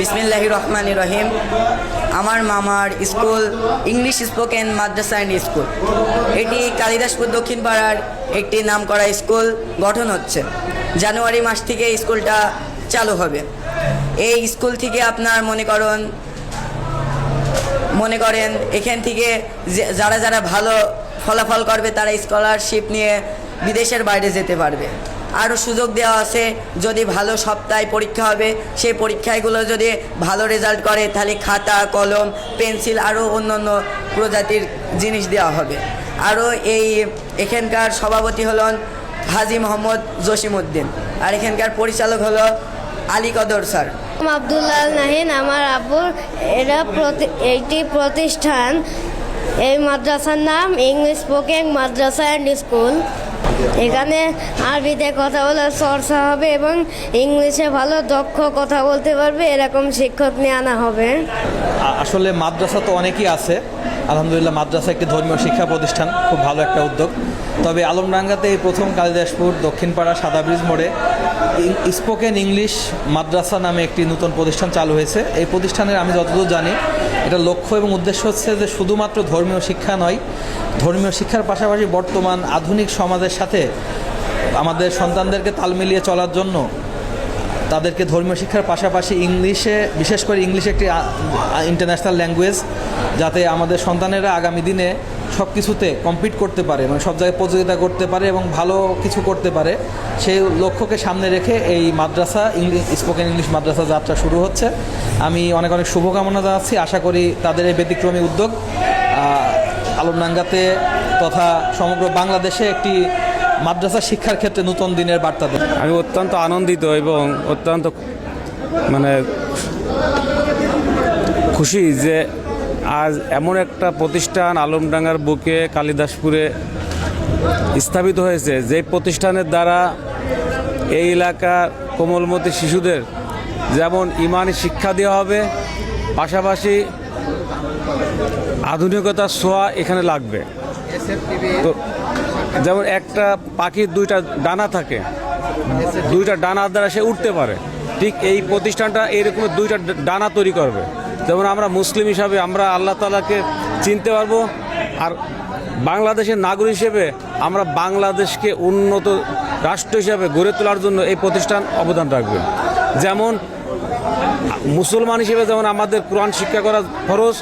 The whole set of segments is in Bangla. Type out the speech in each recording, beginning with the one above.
বিসমিল্লাহ রহমান রহিম আমার মামার school, English spoken Madrasa and school. এটি কালিদাসপুর দক্ষিণ পাড়ার একটি নামকরা স্কুল গঠন হচ্ছে। জানুয়ারি মাস থেকে স্কুলটা চালু হবে। এই স্কুল থেকে আপনার মনে করেন মনে করেন এখান থেকে যারা যারা ভালো ফলাফল করবে তারা স্কলারশিপ নিয়ে বিদেশের বাইরে যেতে পারবে। আরও সুযোগ দেওয়া আছে, যদি ভালো সপ্তাহে পরীক্ষা হবে, সেই পরীক্ষাগুলো যদি ভালো রেজাল্ট করে, তাহলে খাতা, কলম পেন্সিল আরও অন্য অন্য প্রজাতির জিনিস দেওয়া হবে। আরও এই এখানকার সভাপতি হলেন হাজি মোহাম্মদ জসিমউদ্দিন, আর এখানকার পরিচালক হলো আলী কদর স্যার। নাম আবদুল্লাহ নাহিন, আমার আব্বুর এরা এইটি প্রতিষ্ঠান, এই মাদ্রাসার নাম English spoken Madrasa and school এখানে আরবিতে কথা বলে চর্চা হবে এবং ইংলিশে ভালো দক্ষ কথা বলতে পারবে, এরকম শিক্ষক নিয়ে আনা হবে। আসলে মাদ্রাসা তো অনেকই আছে। আলহামদুলিল্লাহ, মাদ্রাসা একটি ধর্মীয় শিক্ষা প্রতিষ্ঠান, খুব ভালো একটা উদ্যোগ। তবে আলমডাঙ্গাতে এই প্রথম কালিদাসপুর, দক্ষিণপাড়া সাদাব্রিজ মোড়ে স্পোকেন ইংলিশ মাদ্রাসা নামে একটি নতুন প্রতিষ্ঠান চালু হয়েছে। এই প্রতিষ্ঠানের আমি যতদূর জানি এটা লক্ষ্য এবং উদ্দেশ্য হচ্ছে যে শুধুমাত্র ধর্মীয় শিক্ষা নয়, ধর্মীয় শিক্ষার পাশাপাশি বর্তমান আধুনিক সমাজের সাথে আমাদের সন্তানদেরকে তাল মিলিয়ে চলার জন্য তাদেরকে ধর্মীয় শিক্ষার পাশাপাশি ইংলিশে, বিশেষ করে ইংলিশ একটি ইন্টারন্যাশনাল ল্যাঙ্গুয়েজ যাতে আমাদের সন্তানেরা আগামী দিনে সব কিছুতে কম্পিট করতে পারে মানে সব জায়গায় প্রতিযোগিতা করতে পারে এবং ভালো কিছু করতে পারে, সেই লক্ষ্যকে সামনে রেখে এই মাদ্রাসা ইংলিশ স্পোকেন ইংলিশ মাদ্রাসা যাত্রা শুরু হচ্ছে। আমি অনেক অনেক শুভকামনা জানাচ্ছি, আশা করি তাদের এই ব্যতিক্রমী উদ্যোগ আলমডাঙ্গাতে তথা সমগ্র বাংলাদেশে একটি মাদ্রাসা শিক্ষার ক্ষেত্রে নতুন দিনের বার্তা দেবে। আমি অত্যন্ত আনন্দিত এবং অত্যন্ত মানে খুশি যে আজ এমন একটা প্রতিষ্ঠান আলমডাঙ্গার বুকে কালিদাসপুরে স্থাপিত হয়েছে, যে প্রতিষ্ঠানের দ্বারা এই এলাকার কোমলমতি শিশুদের যেমন ইমানি শিক্ষা দেওয়া হবে, পাশাপাশি আধুনিকতার ছোঁয়া এখানে লাগবে। তো যেমন একটা পাখির দুইটা ডানা থাকে, দুইটা ডানার দ্বারা সে উঠতে পারে, ঠিক এই প্রতিষ্ঠানটা এরকম দুইটা ডানা তৈরি করবে। যেমন আমরা মুসলিম হিসাবে আমরা আল্লাহ তালাকে চিনতে পারব, আর বাংলাদেশের নাগরিক হিসেবে আমরা বাংলাদেশকে উন্নত রাষ্ট্র হিসাবে গড়ে তোলার জন্য এই প্রতিষ্ঠান অবদান রাখবে। যেমন মুসলমান হিসেবে যেমন আমাদের কোরআন শিক্ষা করা ফরজ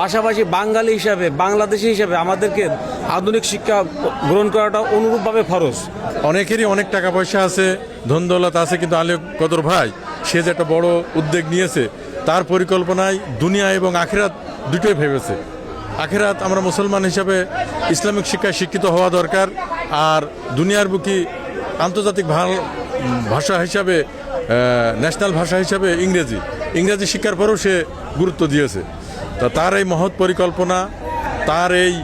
পাশাপাশি বাঙালি হিসাবে, বাংলাদেশি হিসাবে আমাদেরকে আধুনিক শিক্ষা গ্রহণ করাটা অনুরূপভাবে ফরজ অনেকেরই অনেক টাকা পয়সা আছে, ধন দৌলত আছে, কিন্তু আলী কদর ভাই, সে যে একটা বড় উদ্যোগ নিয়েছে তার পরিকল্পনায় দুনিয়া এবং আখেরাত দুটোই ভেবেছে। আখেরাত আমরা মুসলমান হিসাবে ইসলামিক শিক্ষায় শিক্ষিত হওয়া দরকার আর দুনিয়ার বুকি আন্তর্জাতিক ভাষা হিসাবে ন্যাশনাল ভাষা হিসাবে ইংরেজি। ইংরেজি শিক্ষার পরেও সে গুরুত্ব দিয়েছে। তা তার এই মহৎ পরিকল্পনা, তার এই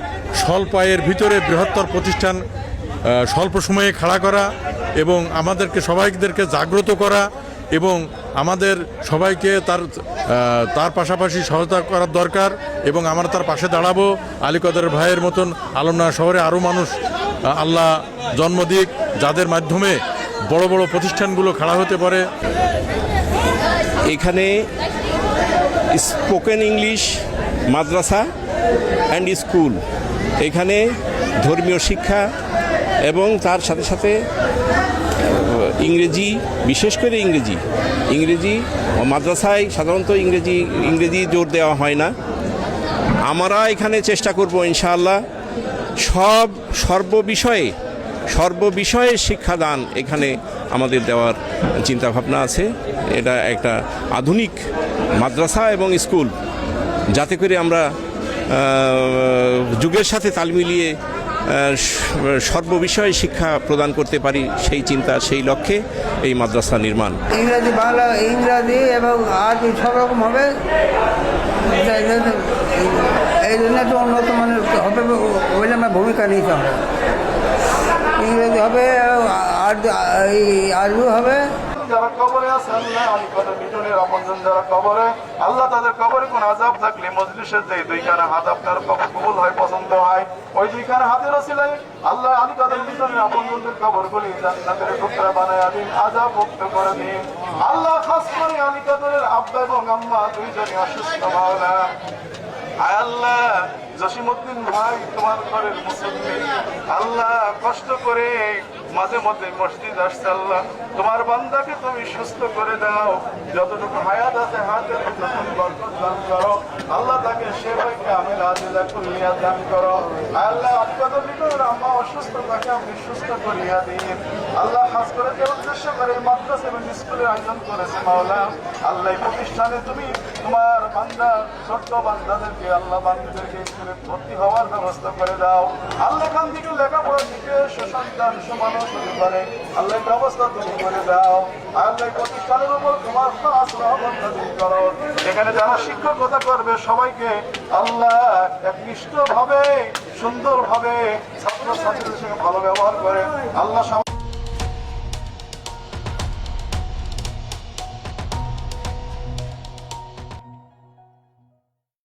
স্বল্প আয়ের ভিতরে বৃহত্তর প্রতিষ্ঠান স্বল্প সময়ে খাড়া করা এবং আমাদেরকে সবাইদেরকে জাগ্রত করা এবং আমাদের সবাইকে তার তার পাশাপাশি সহায়তা করার দরকার এবং আমরা তার পাশে দাঁড়াবো। আলীকদের ভাইয়ের মতন আলমনগর শহরে আরও মানুষ আল্লাহ জন্ম দিক, যাদের মাধ্যমে বড় বড় প্রতিষ্ঠানগুলো খাড়া হতে পারে। এখানে spoken English Madrasa and school. এখানে ধর্মীয় শিক্ষা এবং তার সাথে সাথে ইংরেজি, বিশেষ করে ইংরেজি। ইংরেজি, মাদ্রাসায় সাধারণত ইংরেজি ইংরেজি জোর দেওয়া হয় না। আমরা এখানে চেষ্টা করব ইনশাআল্লাহ। সব সর্ববিষয়ে সর্ববিষয়ে শিক্ষাদান এখানে আমাদের দেওয়ার চিন্তাভাবনা আছে। এটা একটা আধুনিক মাদ্রাসা এবং স্কুল। যাতে করে আমরা যুগের সাথে তাল মিলিয়ে সর্ববিষয়ে শিক্ষা প্রদান করতে পারি সেই চিন্তা সেই লক্ষ্যে এই মাদ্রাসা নির্মাণ। ইংরাজি বাংলা ইংরাজি এবং আরবি সব রকম হবে এই জন্য একটু উন্নত মানের হবে বলে আমরা ভূমিকা নিতে হবে ইংরেজি হবে আর আরবি হবে। যারা কবরে আছে আল্লাহ আলিকদের মিটনের আপনজন যারা কবরে আল্লাহ তাদের কবরে কোন আজাব থাকলে মজলিসের যে দুইখানা হাত আপনার কবর কবুল হয় পছন্দ হয় ওই দুইখানে হাতের ওসিলায় আল্লাহ আলিকদের আপন বন্ধুর খবর বলি জান্নাতের টুকরা বানায় দিন আজা মুক্ত করে দিন। আল্লাহ খাস করে আলিকদের আব্বা এবং আম্মা দুইজনই অসুস্থ ভাবনা আল্লাহ জসিমুদ্দিন ভাই, তোমার ঘরের মুসল্লি। আল্লাহ কষ্ট করে মাঝে মধ্যে মসজিদ আসছে আল্লাহ। তোমার বান্দাকে তুমি সুস্থ করে দাও। যতটুকু হায়াত আছে বরকত দান করো। আল্লাহ তাকে সে ভাইকে আমি রাজিলা কুলিয়া দান করো। আল্লাহ ভিতর আম্মা অসুস্থ তাকে আপনি সুস্থ করিয়া দিন। আল্লাহ খাস করে যে উদ্দেশ্য করে, মাদ্রাসা এবং স্কুলের আয়োজন করেছে মাওলা। আল্লাহ প্রতিষ্ঠানে তুমি তোমার বান্দা, ছোট্ট বান্দাদেরকে, আল্লাহ বান্দাদেরকে স্কুলে ভর্তি হওয়ার ব্যবস্থা করে দাও। আল্লাহ এখান থেকে লেখাপড়া শিখে সুসন্তান, সুমানব শুরু করে। আল্লাহ ব্যবস্থা তুমি করে দাও। আল্লাহ প্রতিষ্ঠানের উপর তোমার করো। এখানে যারা শিক্ষকতা করবে সবাইকে আল্লাহ একনিষ্ঠ ভাবে সুন্দর ভাবে ছাত্র ছাত্রীদের সঙ্গে ভালো ব্যবহার করে। আল্লাহ